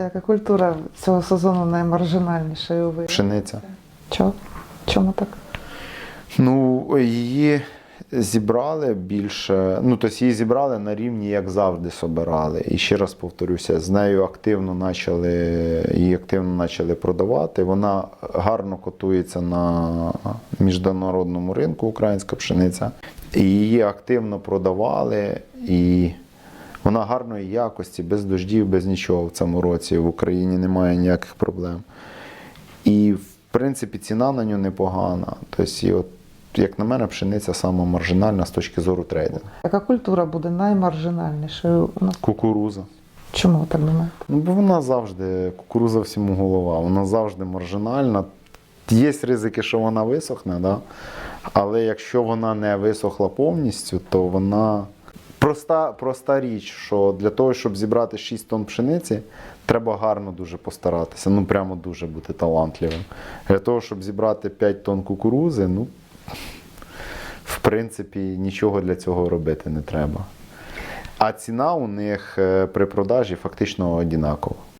Яка культура цього сезону наймаржинальніша у ви? Пшениця. Чо? Чому так? Ну, її зібрали більше. Ну, тобто її зібрали на рівні, як завжди собирали. І ще раз повторюся, з нею активно почали, її активно почали продавати. Вона гарно котується на міжнародному ринку, українська пшениця. І її активно продавали. І вона гарної якості, без дождів, без нічого в цьому році. В Україні немає ніяких проблем. І в принципі ціна на нього непогана. Тобто, і от, як на мене, пшениця сама маржинальна з точки зору трейдингу. Яка культура буде наймаржинальнішою у нас? Кукуруза. Чому ви так думаєте? Ну, бо вона завжди, кукуруза всьому голова, вона завжди маржинальна. Є ризики, що вона висохне, да? але якщо вона не висохла повністю, то вона. Проста, проста річ, що для того, щоб зібрати 6 тонн пшениці, треба гарно дуже постаратися. Ну, прямо дуже бути талантливим. Для того, щоб зібрати 5 тонн кукурузи, ну, в принципі, нічого для цього робити не треба. А ціна у них е, при продажі фактично однакова.